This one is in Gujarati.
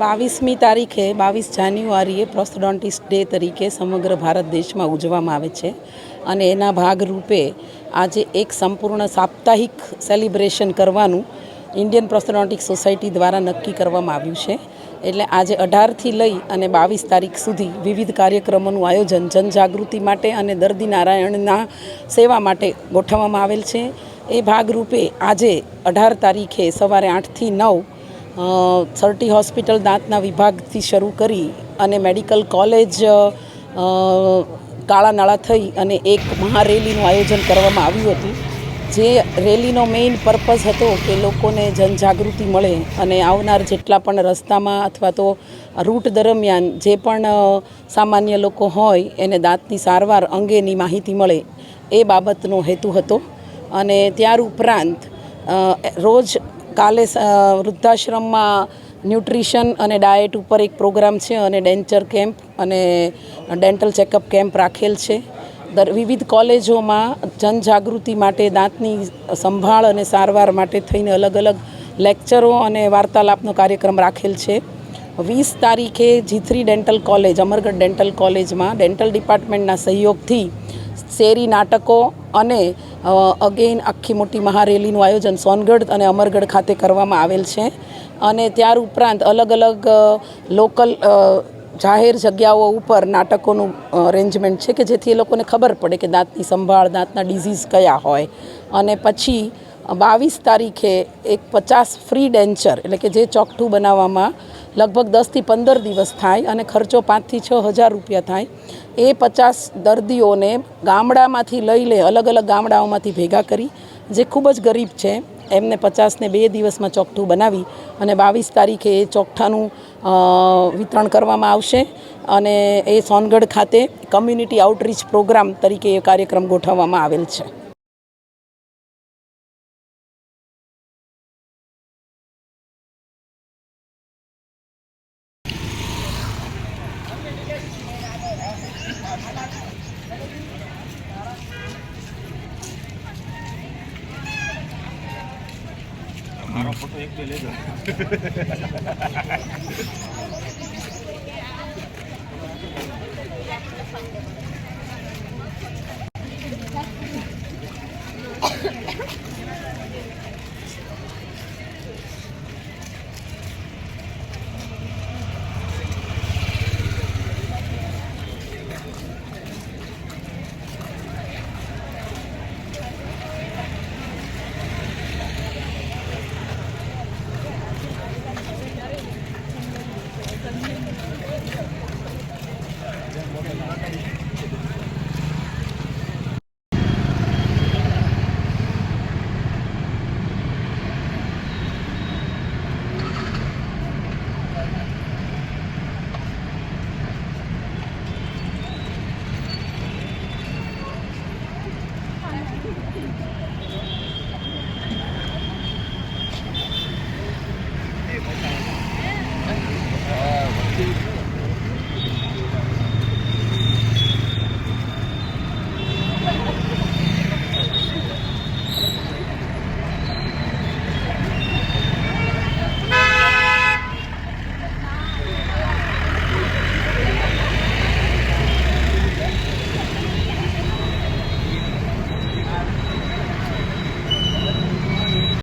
બાવીસમી તારીખે, બાવીસ જાન્યુઆરીએ પ્રોસ્ટોડોન્ટિસ્ટ ડે તરીકે સમગ્ર ભારત દેશમાં ઉજવવામાં આવે છે અને એના ભાગરૂપે આજે એક સંપૂર્ણ સાપ્તાહિક સેલિબ્રેશન કરવાનું ઇન્ડિયન પ્રોસ્ટોડોન્ટિક સોસાયટી દ્વારા નક્કી કરવામાં આવ્યું છે. એટલે આજે અઢારથી લઈ અને બાવીસ તારીખ સુધી વિવિધ કાર્યક્રમોનું આયોજન જનજાગૃતિ માટે અને દર્દી નારાયણના સેવા માટે ગોઠવવામાં આવેલ છે. એ ભાગરૂપે આજે અઢાર તારીખે સવારે આઠથી નવ સર્ટી હોસ્પિટલ દાંતના વિભાગથી શરૂ કરી અને મેડિકલ કોલેજ કાળા નાળા થઈ અને એક મહારેલીનું આયોજન કરવામાં આવ્યું હતું. જે રેલીનો મેઇન પર્પઝ હતો કે લોકોને જનજાગૃતિ મળે અને આવનાર જેટલા પણ રસ્તામાં અથવા તો રૂટ દરમિયાન જે પણ સામાન્ય લોકો હોય એને દાંતની સારવાર અંગેની માહિતી મળે એ બાબતનો હેતુ હતો. અને ત્યાર ઉપરાંત રોજ કાલે વૃદ્ધાશ્રમમાં ન્યુટ્રિશન અને ડાયટ ઉપર એક પ્રોગ્રામ છે અને ડેન્ચર કેમ્પ અને ડેન્ટલ ચેકઅપ કેમ્પ રાખેલ છે. દર, વિવિધ કોલેજોમાં જનજાગૃતિ માટે દાંતની સંભાળ અને સારવાર માટે થઈને અલગ અલગ લેક્ચરો અને વાર્તાલાપનો કાર્યક્રમ રાખેલ છે. વીસ તારીખે G three dental college, Amargadh dental કોલેજમાં ડેન્ટલ ડિપાર્ટમેન્ટના સહયોગથી શેરી નાટકો અને અગેઇન આખી મોટી મહારેલીનું આયોજન સોનગઢ અને અમરગઢ ખાતે કરવામાં આવેલ છે. અને ત્યાર ઉપરાંત અલગ અલગ લોકલ જાહેર જગ્યાઓ ઉપર નાટકોનું અરેન્જમેન્ટ છે કે જેથી એ લોકોને ખબર પડે કે દાંતની સંભાળ, દાંતના ડિઝીઝ કયા હોય. અને પછી બાવીસ તારીખે એક પચાસ ફ્રી ડેન્ચર એટલે કે જે ચોકઠું બનાવવામાં લગભગ દસથી પંદર દિવસ થાય અને ખર્ચો પાંચથી છ હજાર રૂપિયા થાય. એ પચાસ દર્દીઓને ગામડામાંથી લઈ લે, અલગ અલગ ગામડાઓમાંથી ભેગા કરી, જે ખૂબ જ ગરીબ છે, એમને પચાસને બે દિવસમાં ચોકઠું બનાવી અને બાવીસ તારીખે એ ચોકઠાનું વિતરણ કરવામાં આવશે અને એ સોનગઢ ખાતે કમ્યુનિટી આઉટરીચ પ્રોગ્રામ તરીકે એ કાર્યક્રમ ગોઠવવામાં આવેલ છે. મારો ફોટો એક બે લેજો